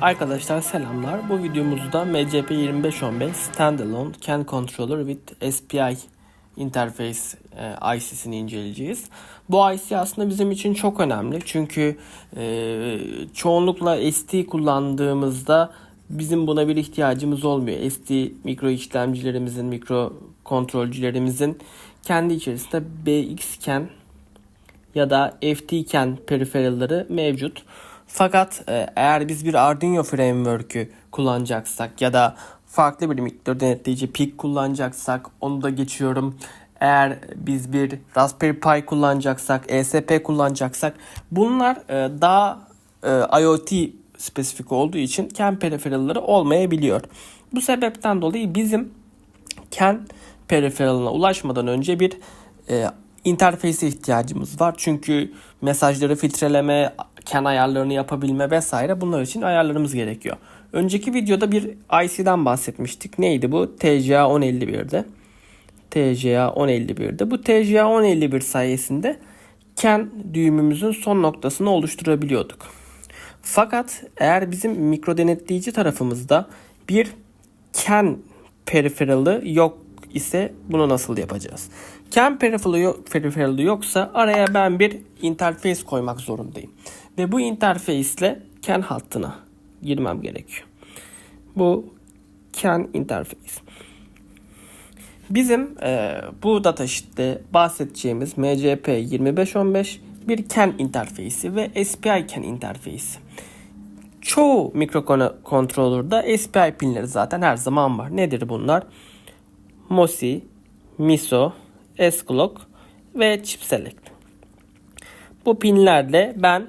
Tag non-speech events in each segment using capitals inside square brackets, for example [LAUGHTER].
Arkadaşlar selamlar. Bu videomuzda MCP2515 Standalone CAN Controller with SPI Interface e, IC'sini inceleyeceğiz. Bu IC aslında bizim için çok önemli. Çünkü e, çoğunlukla ST kullandığımızda bizim buna bir ihtiyacımız olmuyor. ST mikro işlemcilerimizin, mikro kontrolcülerimizin kendi içerisinde BX CAN ya da FT-CAN periferalları mevcut. Fakat e, eğer biz bir Arduino framework'ü kullanacaksak ya da farklı bir miktar denetleyici PIC kullanacaksak onu da geçiyorum. Eğer biz bir Raspberry Pi kullanacaksak, ESP kullanacaksak bunlar e, daha e, IoT spesifik olduğu için CAN periferalları olmayabiliyor. Bu sebepten dolayı bizim CAN periferalına ulaşmadan önce bir e, interface'e ihtiyacımız var. Çünkü mesajları filtreleme, CAN ayarlarını yapabilme vesaire bunlar için ayarlarımız gerekiyor. Önceki videoda bir IC'den bahsetmiştik. Neydi bu? TCA 1051'de. TCA 1051'de. Bu TCA 1051 sayesinde CAN düğümümüzün son noktasını oluşturabiliyorduk. Fakat eğer bizim mikro denetleyici tarafımızda bir CAN periferalı yok ise bunu nasıl yapacağız? Yok, periferalı yoksa araya ben bir interface koymak zorundayım. Ve bu interface ile CAN hattına girmem gerekiyor. Bu CAN interface. Bizim e, bu datasheet'te bahsedeceğimiz MCP 2515 bir CAN interface'i ve SPI CAN interface'i. Çoğu mikrokontrolörde SPI pinleri zaten her zaman var. Nedir bunlar? MOSI, MISO, S-Clock ve Chip Select. Bu pinlerle ben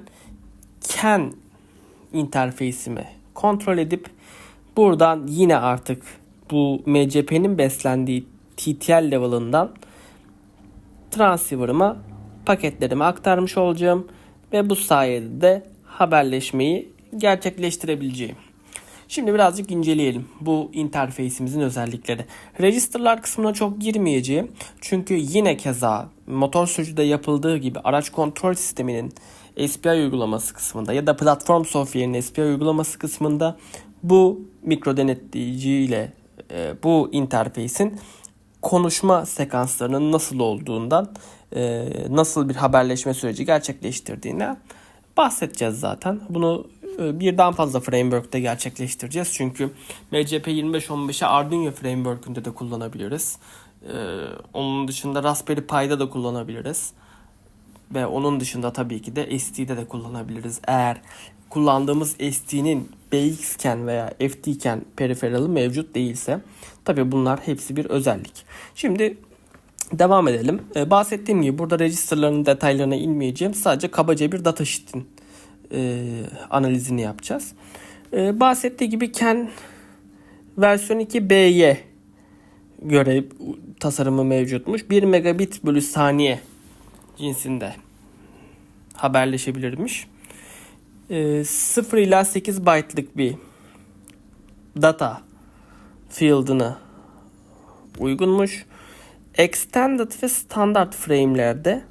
CAN interface'imi kontrol edip buradan yine artık bu MCP'nin beslendiği TTL level'ından transceiver'ıma paketlerimi aktarmış olacağım ve bu sayede de haberleşmeyi gerçekleştirebileceğim. Şimdi birazcık inceleyelim bu interface'imizin özellikleri. Register'lar kısmına çok girmeyeceğim. Çünkü yine keza motor sürücüde yapıldığı gibi araç kontrol sisteminin SPI uygulaması kısmında ya da platform software'in SPI uygulaması kısmında bu mikro denetleyici ile e, bu interface'in konuşma sekanslarının nasıl olduğundan, e, nasıl bir haberleşme süreci gerçekleştirdiğine bahsedeceğiz zaten. Bunu birden fazla framework'te gerçekleştireceğiz. Çünkü MCP 2515'i Arduino framework'ünde de kullanabiliriz. E, onun dışında Raspberry Pi'de de kullanabiliriz. Ve onun dışında tabii ki de ST'de de kullanabiliriz. Eğer kullandığımız ST'nin BXCAN veya FTCAN periferalı mevcut değilse. Tabii bunlar hepsi bir özellik. Şimdi devam edelim. Ee, bahsettiğim gibi burada registerların detaylarına inmeyeceğim. Sadece kabaca bir datasheet'in e, analizini yapacağız. E, bahsettiği gibi CAN versiyon 2 BY göre tasarımı mevcutmuş. 1 megabit bölü saniye cinsinde haberleşebilirmiş. E, 0 ila 8 byte'lık bir data field'ına uygunmuş. Extended ve standard frame'lerde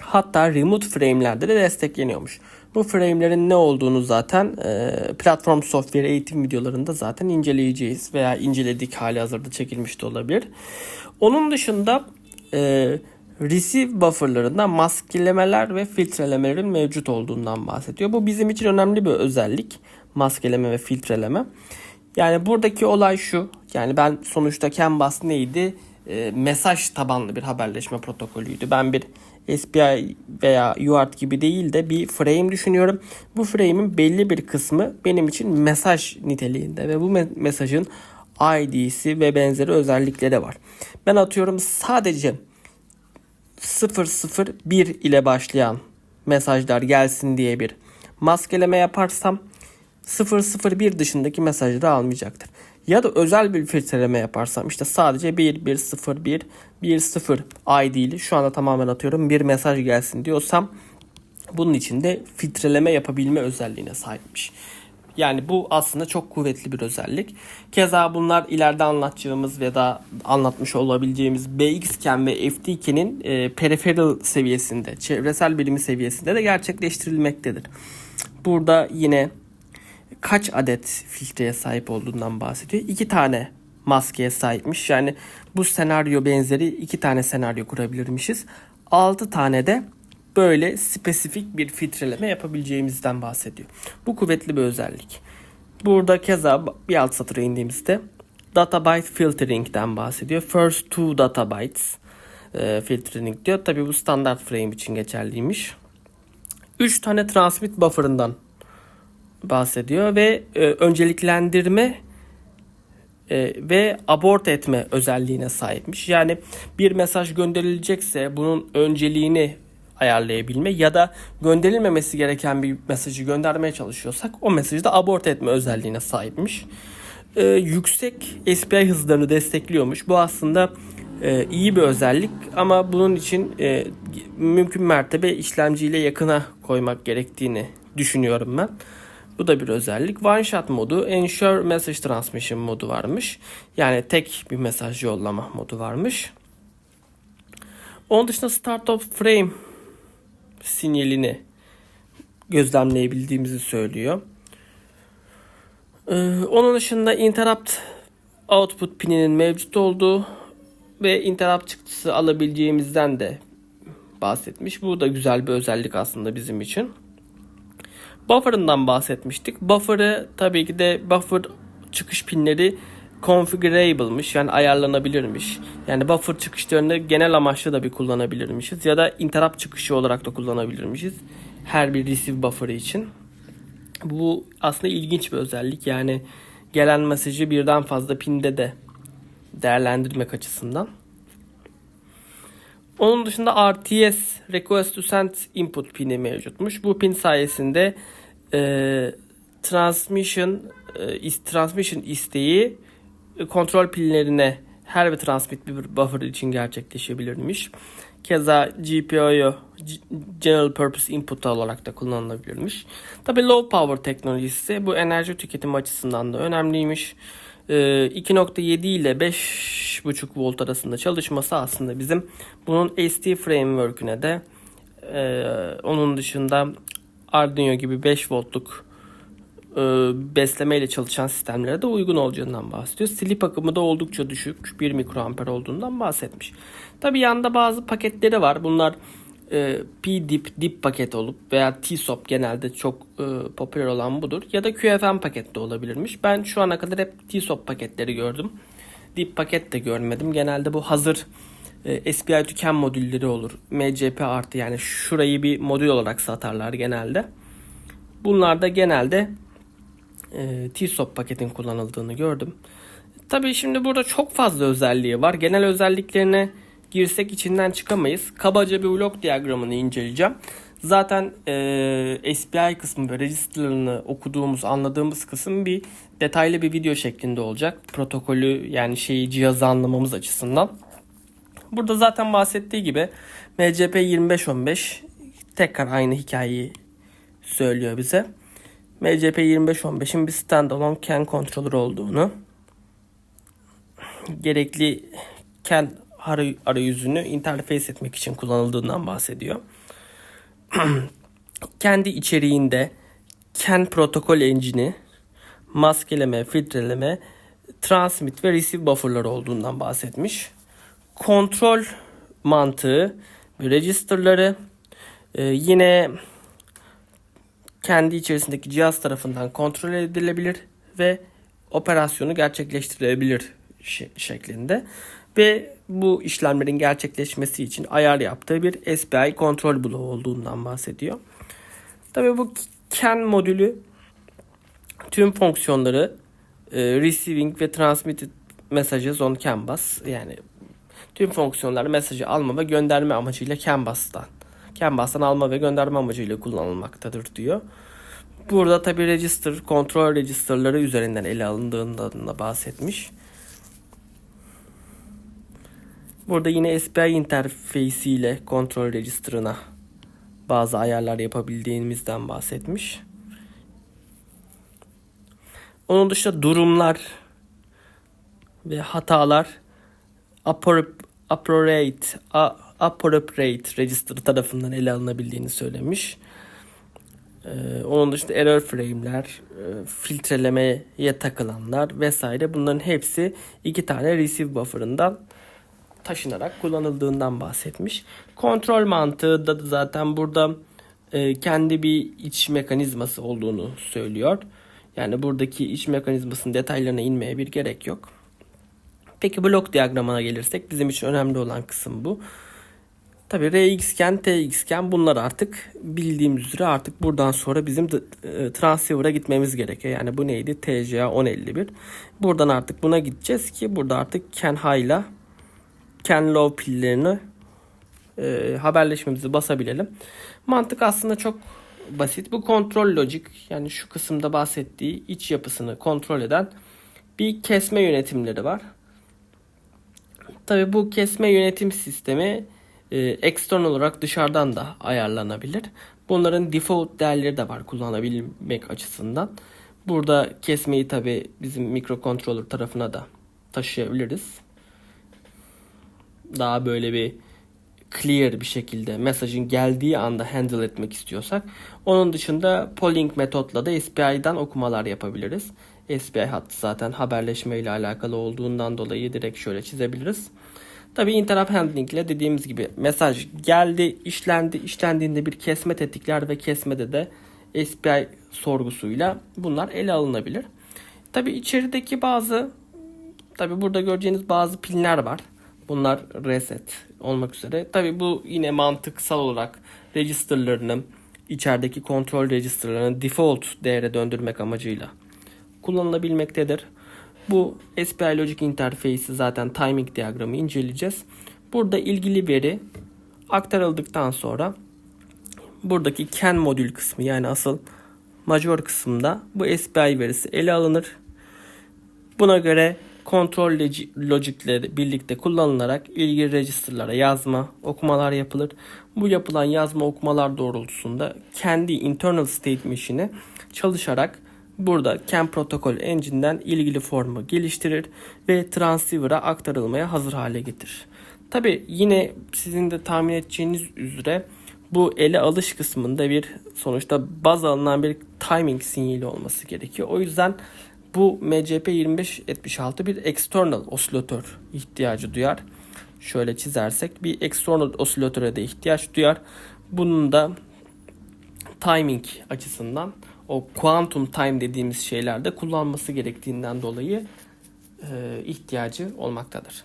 hatta remote frame'lerde de destekleniyormuş. Bu frame'lerin ne olduğunu zaten e, platform software eğitim videolarında zaten inceleyeceğiz veya inceledik hali hazırda çekilmiş de olabilir. Onun dışında e, receive bufferlarında maskelemeler ve filtrelemelerin mevcut olduğundan bahsediyor. Bu bizim için önemli bir özellik. Maskeleme ve filtreleme. Yani buradaki olay şu. Yani ben sonuçta CAN bus neydi? E, mesaj tabanlı bir haberleşme protokolüydü. Ben bir SPI veya UART gibi değil de bir frame düşünüyorum. Bu frame'in belli bir kısmı benim için mesaj niteliğinde ve bu me- mesajın ID'si ve benzeri özellikleri var. Ben atıyorum sadece 001 ile başlayan mesajlar gelsin diye bir maskeleme yaparsam 001 dışındaki mesajları almayacaktır. Ya da özel bir filtreleme yaparsam işte sadece 1, 1, 0, 1, 1, 0 ID'li şu anda tamamen atıyorum bir mesaj gelsin diyorsam bunun için de filtreleme yapabilme özelliğine sahipmiş. Yani bu aslında çok kuvvetli bir özellik. Keza bunlar ileride anlatacağımız ya da anlatmış olabileceğimiz BXCAM ve FTK'nin e, peripheral seviyesinde, çevresel bilimi seviyesinde de gerçekleştirilmektedir. Burada yine kaç adet filtreye sahip olduğundan bahsediyor. İki tane maskeye sahipmiş. Yani bu senaryo benzeri iki tane senaryo kurabilirmişiz. Altı tane de böyle spesifik bir filtreleme yapabileceğimizden bahsediyor. Bu kuvvetli bir özellik. Burada keza bir alt satıra indiğimizde data byte filtering'den bahsediyor. First two data bytes e, filtering diyor. Tabi bu standart frame için geçerliymiş. 3 tane transmit buffer'ından bahsediyor ve e, önceliklendirme e, ve abort etme özelliğine sahipmiş. Yani bir mesaj gönderilecekse bunun önceliğini ayarlayabilme ya da gönderilmemesi gereken bir mesajı göndermeye çalışıyorsak o mesajı da abort etme özelliğine sahipmiş. Ee, yüksek SPI hızlarını destekliyormuş. Bu aslında e, iyi bir özellik ama bunun için e, mümkün mertebe işlemciyle yakına koymak gerektiğini düşünüyorum ben. Bu da bir özellik. One shot modu, ensure message transmission modu varmış. Yani tek bir mesaj yollama modu varmış. Onun dışında start of frame sinyalini gözlemleyebildiğimizi söylüyor. Ee, onun dışında interrupt output pininin mevcut olduğu ve interrupt çıktısı alabileceğimizden de bahsetmiş. Bu da güzel bir özellik aslında bizim için. Buffer'ından bahsetmiştik. Buffer'ı tabii ki de buffer çıkış pinleri configurable'mış yani ayarlanabilirmiş. Yani buffer çıkışlarını genel amaçlı da bir kullanabilirmişiz ya da interrupt çıkışı olarak da kullanabilirmişiz. Her bir receive buffer'ı için. Bu aslında ilginç bir özellik. Yani gelen mesajı birden fazla pinde de değerlendirmek açısından. Onun dışında RTS Request to Send Input pini mevcutmuş. Bu pin sayesinde e, transmission e, is, transmission isteği kontrol pillerine her bir transmit bir buffer için gerçekleşebilirmiş. Keza GPIO General Purpose Input olarak da kullanılabilirmiş. Tabi low power teknolojisi bu enerji tüketimi açısından da önemliymiş. 2.7 ee, ile 5.5 volt arasında çalışması aslında bizim bunun ST framework'üne de e, onun dışında Arduino gibi 5 voltluk e, beslemeyle çalışan sistemlere de uygun olacağından bahsediyor. Slip akımı da oldukça düşük 1 mikroamper olduğundan bahsetmiş. Tabi yanda bazı paketleri var. Bunlar e, PDIP, DIP paket olup veya TSOP genelde çok e, popüler olan budur. Ya da QFN paket de olabilirmiş. Ben şu ana kadar hep TSOP paketleri gördüm. DIP paket de görmedim. Genelde bu hazır SPI tüken modülleri olur. MCP artı yani şurayı bir modül olarak satarlar genelde. Bunlar da genelde e, TSOP paketin kullanıldığını gördüm. Tabii şimdi burada çok fazla özelliği var. Genel özelliklerine girsek içinden çıkamayız. Kabaca bir blok diyagramını inceleyeceğim. Zaten e, SPI kısmı ve registerlarını okuduğumuz, anladığımız kısım bir detaylı bir video şeklinde olacak. Protokolü yani şeyi cihazı anlamamız açısından. Burada zaten bahsettiği gibi MCP 2515 tekrar aynı hikayeyi söylüyor bize. MCP 2515'in bir standalone CAN controller olduğunu, gerekli CAN arayüzünü interface etmek için kullanıldığından bahsediyor. [CLEARS THROAT] Kendi içeriğinde CAN protokol engine'i, maskeleme, filtreleme, transmit ve receive buffer'lar olduğundan bahsetmiş. Kontrol mantığı register'ları e, yine kendi içerisindeki cihaz tarafından kontrol edilebilir ve operasyonu gerçekleştirilebilir şeklinde ve bu işlemlerin gerçekleşmesi için ayar yaptığı bir SPI kontrol bloğu olduğundan bahsediyor. Tabii bu CAN modülü tüm fonksiyonları e, receiving ve transmitted messages on CAN bus yani tüm fonksiyonlar mesajı alma ve gönderme amacıyla CAN bus'tan CAN bus'tan alma ve gönderme amacıyla kullanılmaktadır diyor. Burada tabi register, kontrol registerları üzerinden ele alındığından da bahsetmiş. Burada yine SPI interfeysi ile kontrol register'ına bazı ayarlar yapabildiğimizden bahsetmiş. Onun dışında durumlar ve hatalar appropriate, a- appropriate register tarafından ele alınabildiğini söylemiş. Ee, onun dışında error frame'ler, e, filtrelemeye takılanlar vesaire bunların hepsi iki tane receive buffer'ından taşınarak kullanıldığından bahsetmiş. Kontrol mantığı da zaten burada e, kendi bir iç mekanizması olduğunu söylüyor. Yani buradaki iç mekanizmasının detaylarına inmeye bir gerek yok. Peki blok diyagramına gelirsek bizim için önemli olan kısım bu. Tabi RX'ken, TX'ken bunlar artık bildiğimiz üzere artık buradan sonra bizim e, transceiver'a gitmemiz gerekiyor. Yani bu neydi? TCA 1051. Buradan artık buna gideceğiz ki burada artık Ken High'la Ken Low pillerini e, haberleşmemizi basabilelim. Mantık aslında çok basit. Bu kontrol logic yani şu kısımda bahsettiği iç yapısını kontrol eden bir kesme yönetimleri var. Tabi bu kesme yönetim sistemi e, external olarak dışarıdan da ayarlanabilir. Bunların default değerleri de var kullanabilmek açısından. Burada kesmeyi tabi bizim mikrokontroller tarafına da taşıyabiliriz. Daha böyle bir clear bir şekilde mesajın geldiği anda handle etmek istiyorsak. Onun dışında polling metotla da SPI'den okumalar yapabiliriz. SPI hattı zaten haberleşme ile alakalı olduğundan dolayı direkt şöyle çizebiliriz. Tabi interrupt handling ile dediğimiz gibi mesaj geldi, işlendi, işlendiğinde bir kesme tetikler ve kesmede de SPI sorgusuyla bunlar ele alınabilir. Tabi içerideki bazı tabi burada göreceğiniz bazı pinler var. Bunlar reset olmak üzere. Tabi bu yine mantıksal olarak registerlarını içerideki kontrol registerlarını default değere döndürmek amacıyla kullanılabilmektedir. Bu SPI Logic Interface'i zaten timing diyagramı inceleyeceğiz. Burada ilgili veri aktarıldıktan sonra buradaki CAN modül kısmı yani asıl major kısımda bu SPI verisi ele alınır. Buna göre kontrol logikleri birlikte kullanılarak ilgili registerlara yazma, okumalar yapılır. Bu yapılan yazma okumalar doğrultusunda kendi internal state machine'i çalışarak burada CAN protokol engine'den ilgili formu geliştirir ve transceiver'a aktarılmaya hazır hale getirir. Tabi yine sizin de tahmin edeceğiniz üzere bu ele alış kısmında bir sonuçta baz alınan bir timing sinyali olması gerekiyor. O yüzden bu MCP2576 bir external osilatör ihtiyacı duyar. Şöyle çizersek bir external osilatöre de ihtiyaç duyar. Bunun da timing açısından o quantum time dediğimiz şeylerde kullanması gerektiğinden dolayı e, ihtiyacı olmaktadır.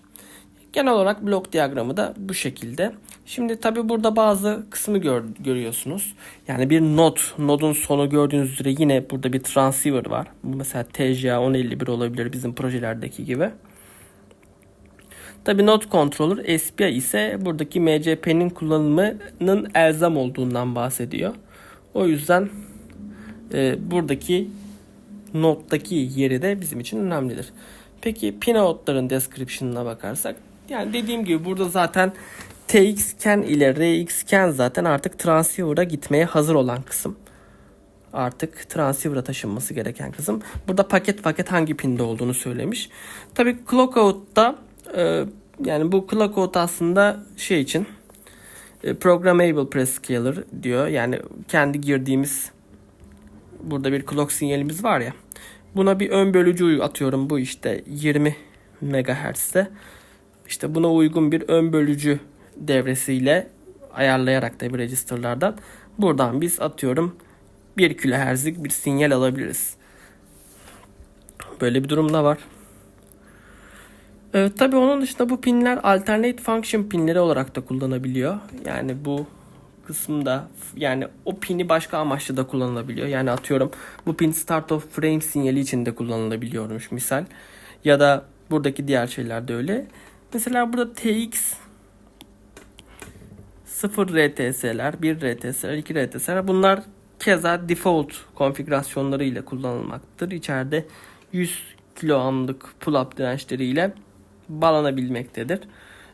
Genel olarak blok diyagramı da bu şekilde. Şimdi tabi burada bazı kısmı gör, görüyorsunuz. Yani bir node, nodun sonu gördüğünüz üzere yine burada bir transceiver var. Bu mesela TCA 1051 olabilir bizim projelerdeki gibi. Tabi node controller SPI ise buradaki MCP'nin kullanımının elzem olduğundan bahsediyor. O yüzden e, buradaki nottaki yeri de bizim için önemlidir. Peki pinoutların description'ına bakarsak yani dediğim gibi burada zaten TXken ile RXken zaten artık transceiver'a gitmeye hazır olan kısım. Artık transceiver'a taşınması gereken kısım. Burada paket paket hangi pinde olduğunu söylemiş. Tabi clockout'ta e, yani bu clockout aslında şey için e, programmable prescaler diyor. Yani kendi girdiğimiz burada bir clock sinyalimiz var ya. Buna bir ön bölücü atıyorum bu işte 20 MHz'de. İşte buna uygun bir ön bölücü devresiyle ayarlayarak da bir registerlardan buradan biz atıyorum 1 kHz'lik bir sinyal alabiliriz. Böyle bir durum da var. Ee, tabii onun dışında bu pinler alternate function pinleri olarak da kullanabiliyor. Yani bu kısımda yani o pini başka amaçlı da kullanılabiliyor. Yani atıyorum bu pin start of frame sinyali için de kullanılabiliyormuş misal. Ya da buradaki diğer şeyler de öyle. Mesela burada TX 0 RTS'ler, 1 RTS'ler, 2 RTS'ler bunlar keza default konfigürasyonları ile kullanılmaktadır. İçeride 100 kilo anlık pull-up dirençleriyle bağlanabilmektedir.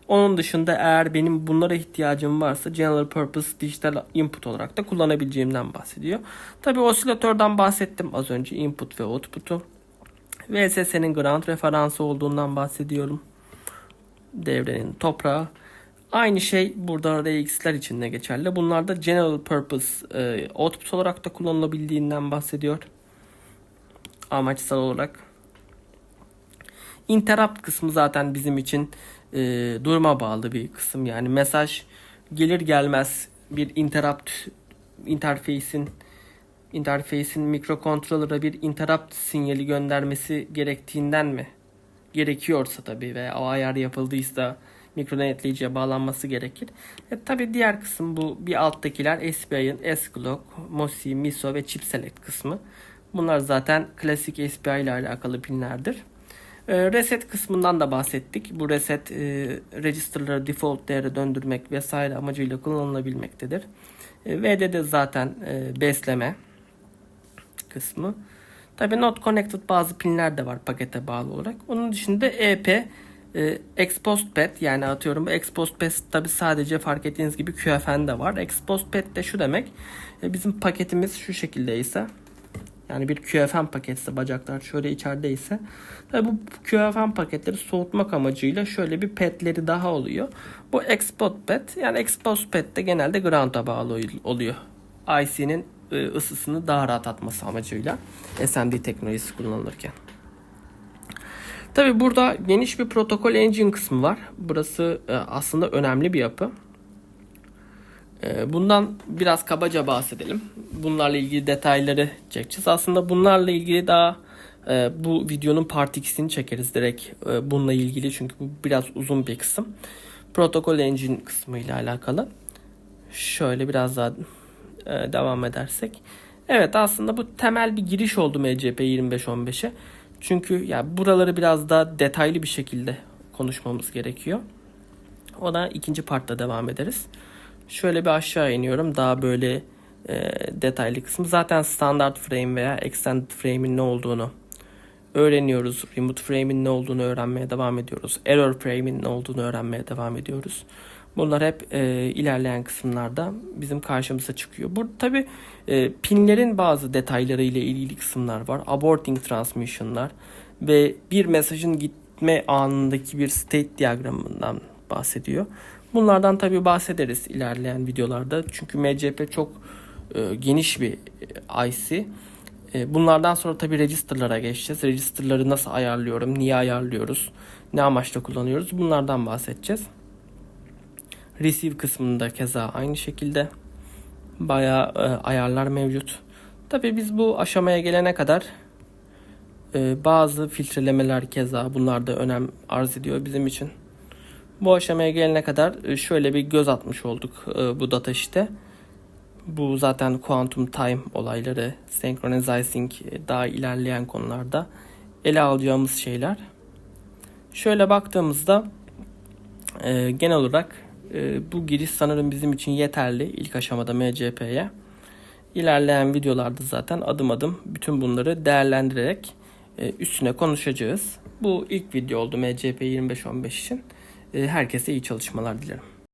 Onun dışında eğer benim bunlara ihtiyacım varsa general purpose dijital input olarak da kullanabileceğimden bahsediyor. Tabi osilatörden bahsettim az önce input ve output'u. VSS'nin ground referansı olduğundan bahsediyorum. Devrenin toprağı. Aynı şey burada RX'ler için de geçerli. Bunlar da general purpose e, output olarak da kullanılabildiğinden bahsediyor. Amaçsal olarak. Interrupt kısmı zaten bizim için e, duruma bağlı bir kısım. Yani mesaj gelir gelmez bir interrupt interface'in interface'in mikrokontrolöre bir interrupt sinyali göndermesi gerektiğinden mi? Gerekiyorsa tabii ve o ayar yapıldıysa mikro denetleyiciye bağlanması gerekir. E, tabii diğer kısım bu bir alttakiler SPI'ın S-Clock, MOSI, MISO ve Chip Select kısmı. Bunlar zaten klasik SPI ile alakalı pinlerdir. E, reset kısmından da bahsettik. Bu reset e, register'ları default değere döndürmek vesaire amacıyla kullanılabilmektedir. E, VD'de zaten e, besleme kısmı. Tabi not connected bazı pinler de var pakete bağlı olarak. Onun dışında EP e, exposed pad yani atıyorum bu exposed pad tabi sadece fark ettiğiniz gibi QFN de var. Exposed pad de şu demek. E, bizim paketimiz şu şekildeyse yani bir QFN paketse bacaklar şöyle içerideyse tabi bu QFN paketleri soğutmak amacıyla şöyle bir petleri daha oluyor. Bu export pad yani exposed pad de genelde ground'a bağlı oluyor. IC'nin e, ısısını daha rahat atması amacıyla SMD teknolojisi kullanılırken. Tabi burada geniş bir protokol engine kısmı var. Burası e, aslında önemli bir yapı. E, bundan biraz kabaca bahsedelim. Bunlarla ilgili detayları çekeceğiz. Aslında bunlarla ilgili daha bu videonun part 2'sini çekeriz direkt bununla ilgili çünkü bu biraz uzun bir kısım. Protokol engine kısmı ile alakalı. Şöyle biraz daha e, devam edersek. Evet aslında bu temel bir giriş oldu MCP 2515'e. Çünkü ya buraları biraz daha detaylı bir şekilde konuşmamız gerekiyor. O da ikinci partta devam ederiz. Şöyle bir aşağı iniyorum. Daha böyle e, detaylı kısmı. Zaten standart frame veya extended frame'in ne olduğunu öğreniyoruz. Remote frame'in ne olduğunu öğrenmeye devam ediyoruz. Error frame'in ne olduğunu öğrenmeye devam ediyoruz. Bunlar hep e, ilerleyen kısımlarda bizim karşımıza çıkıyor. Bu tabi e, pinlerin bazı detayları ile ilgili kısımlar var. Aborting transmission'lar ve bir mesajın gitme anındaki bir state diyagramından bahsediyor. Bunlardan tabi bahsederiz ilerleyen videolarda. Çünkü MCP çok e, geniş bir IC. E, bunlardan sonra tabi register'lara geçeceğiz. Register'ları nasıl ayarlıyorum, niye ayarlıyoruz, ne amaçla kullanıyoruz bunlardan bahsedeceğiz. Receive kısmında keza aynı şekilde bayağı e, ayarlar mevcut. Tabii biz bu aşamaya gelene kadar e, bazı filtrelemeler keza bunlar da önem arz ediyor bizim için. Bu aşamaya gelene kadar e, şöyle bir göz atmış olduk e, bu data işte. Bu zaten quantum time olayları, synchronizing e, daha ilerleyen konularda ele alacağımız şeyler. Şöyle baktığımızda genel olarak bu giriş sanırım bizim için yeterli ilk aşamada MCP'ye. İlerleyen videolarda zaten adım adım bütün bunları değerlendirerek üstüne konuşacağız. Bu ilk video oldu MCP 2515 için. E, herkese iyi çalışmalar dilerim.